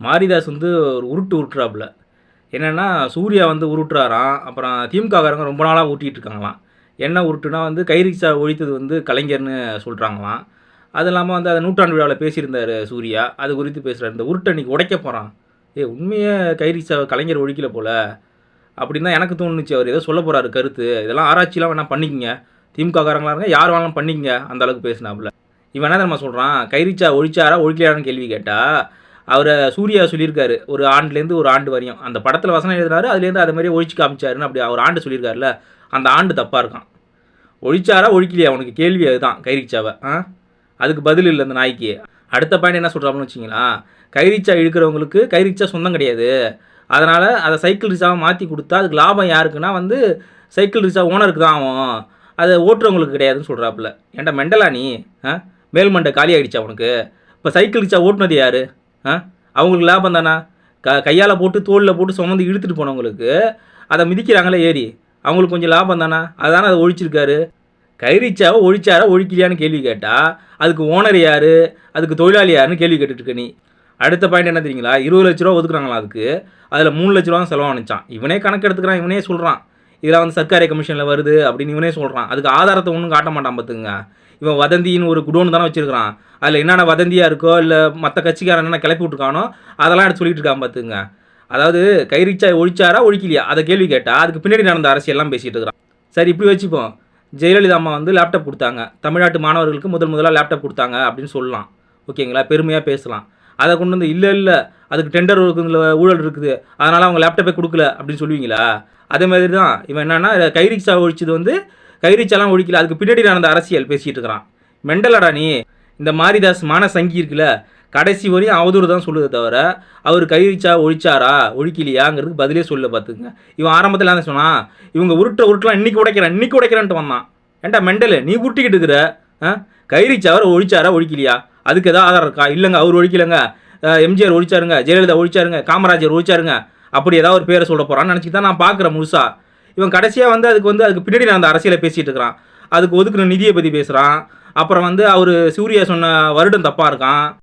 மாரிதாஸ் வந்து ஒரு உருட்டு உருட்டுறாப்புல. என்னென்னா சூர்யா வந்து உருட்டுறாராம். அப்புறம் திமுககாரங்க ரொம்ப நாளாக ஊட்டிகிட்டு இருக்காங்களாம் என்ன உருட்டுனா வந்து கைரிக்ஷா ஒழித்தது வந்து கலைஞர்னு சொல்கிறாங்களாம் அது இல்லாமல் வந்து அதை நூற்றாண்டு விழாவில் பேசியிருந்தார் சூர்யா. அது குறித்து பேசுகிறார் இந்த உருட்டை அன்றைக்கி உடைக்க போகிறான் ஏ உண்மையை கைரிக்ஷா கலைஞர் ஒழிக்கல போல்? அப்படின்னு தான் எனக்கு தோணுச்சு. அவர் ஏதோ சொல்ல போகிறாரு கருத்து. இதெல்லாம் ஆராய்ச்சிலாம் வேணால் பண்ணிக்கங்க. திமுக இருங்க யார் வேணாலும் பண்ணிக்கங்க. அந்த அளவுக்கு பேசினாப்புல. இவன் என்ன நம்ம சொல்கிறான் கைரிச்சா ஒழிச்சாரா ஒழிக்கலான்னு கேள்வி கேட்டால் அவரை சூர்யா சொல்லியிருக்காரு ஒரு ஆண்டுலேருந்து ஒரு ஆண்டு வரையும். அந்த படத்தில் வசனம் எழுதினாரு அதுலேருந்து அதை மாதிரி ஒழிச்சு காமிச்சாருன்னு அப்படி அவர் ஆண்டு சொல்லியிருக்காருல அந்த ஆண்டு தப்பாக இருக்கான். ஒழிச்சாரா ஒழிக்கலையா? அவனுக்கு கேள்வி அதுதான் கைரிச்சாவை ஆ? அதுக்கு பதில் இல்லை அந்த நாய்க்கு. அடுத்த பாயிண்ட் என்ன சொல்கிறாங்கன்னு வச்சிங்களா கைரிச்சா இழுக்கிறவங்களுக்கு கைரிச்சா சொந்தம் கிடையாது. அதனால் அதை சைக்கிள் ரிச்சாவை மாற்றி கொடுத்தா அதுக்கு லாபம் யாருக்குன்னா வந்து சைக்கிள் ரிக்ஷா ஓனருக்கு தான் ஆகும். அதை ஓட்டுறவங்களுக்கு கிடையாதுன்னு சொல்கிறாப்புல ஏன்டா மெண்டலா நீ ஆ? மேல்மண்டை காலி ஆகிடுச்சா உனக்கு? இப்போ சைக்கிள் ரிச்சா ஓட்டுனது யார்? அவங்களுக்கு லாபம் தானா? க கையால் போட்டு தோளில் போட்டு சுமந்து இழுத்துட்டு போனவங்களுக்கு அதை மிதிக்கிறாங்களே ஏறி அவங்களுக்கு கொஞ்சம் லாபம் தானா? அதானே அதை ஒழிச்சிருக்காரு. கைரிச்சாவை ஒழிச்சாரா ஒழிக்கலையான்னு கேள்வி கேட்டால் அதுக்கு ஓனர் யார்? அதுக்கு தொழிலாளி யாருன்னு கேள்வி கேட்டுட்டு இருக்க நீ. அடுத்த பாயிண்ட் என்ன தெரியுங்களா? இருபது லட்ச ரூபா ஒதுக்குறாங்களா அதுக்கு? அதில் மூணு லட்ச ரூபா செலவானுச்சான் இவனே கணக்கு எடுத்துக்கிறான் இவனே சொல்கிறான் இதெல்லாம் வந்து சர்க்காரிய கமிஷனில் வருது அப்படின்னு இவனே சொல்கிறான் அதுக்கு ஆதாரத்தை ஒன்றும் காட்ட மாட்டான் பார்த்துங்க இவன் வதந்தின்னு ஒரு குடோன் தானே வச்சுருக்கிறான். அதில் என்னென்ன வதந்தியாக இருக்கோ இல்லை மற்ற கட்சிக்காரன் என்னென்ன கிளப்பி விட்ருக்கானோ அதெல்லாம் எடுத்து சொல்லிட்டு இருக்கான் பார்த்துங்க அதாவது கைரிச்சா ஒழிச்சாரா ஒழிக்கலையா? அதை கேள்வி கேட்டால் அதுக்கு பின்னாடி நடந்த அரசியல்லாம் பேசிகிட்டு இருக்கிறான். சரி இப்படி வச்சுப்போம். ஜெயலலிதா அம்மா வந்து லேப்டாப் கொடுத்தாங்க. தமிழ்நாட்டு மாணவர்களுக்கு முதல் முதலாக லேப்டாப் கொடுத்தாங்க அப்படின்னு சொல்லலாம். ஓகேங்களா? பெருமையாக பேசலாம். அதை கொண்டு வந்து இல்லை இல்லை அதுக்கு டெண்டர் இருக்குதுல ஊழல் இருக்குது. அதனால் அவங்க லேப்டாப்பே கொடுக்கல அப்படின்னு சொல்லுவீங்களா? அதே மாதிரி தான் இவன் என்னன்னா கைரிக்ஷா ஒழிச்சது வந்து கைரிச்சாலாம் ஒழிக்கல. அதுக்கு பின்னாடி நடந்த அரசியல் பேசிகிட்டு இருக்கிறான். மெண்டலடா நீ. இந்த மாரிதாஸ் மான சங்கி இருக்குல்ல கடைசி வரையும் அவதூறு தான் சொல்லுதே தவிர அவர் கைரிச்சா ஒழிச்சாரா ஒழிக்கலையாங்கிறதுக்கு பதிலே சொல்ல பார்த்துங்க இவன் ஆரம்பத்தில் என்ன சொன்னான் இவங்க உருட்ட உருட்டலாம் இன்னைக்கு உடைக்கிறேன் இன்னைக்கு உடைக்கிறேன்ட்டு வந்தான். ஏன்டா மெண்டலு நீ உருட்டிக்கிட்டு இருக்கிற ஆ? கைரிச்சாவரை ஒழிச்சாரா ஒழிக்கலையா? அதுக்கு ஏதாவது ஆதாரம் இருக்கா? இல்லைங்க அவர் ஒழிக்கலைங்க. எம்ஜிஆர் ஒழிச்சாருங்க ஜெயலலிதா ஒழிச்சாருங்க காமராஜர் ஒழிச்சாருங்க. அப்படி ஏதாவது ஒரு பேரை சொல்ல போகிறான்னு நினச்சிட்டு தான் நான் பார்க்குறேன் முழுசா. இவன் கடைசியாக வந்து அதுக்கு வந்து அதுக்கு பின்னாடி நான் அந்த அரசியலை பேசிகிட்டு இருக்கிறான். அதுக்கு ஒதுக்குன நிதியை பற்றி பேசுகிறான் அப்புறம் வந்து அவர் சூர்யா சொன்ன வருடம் தப்பாக இருக்கான்.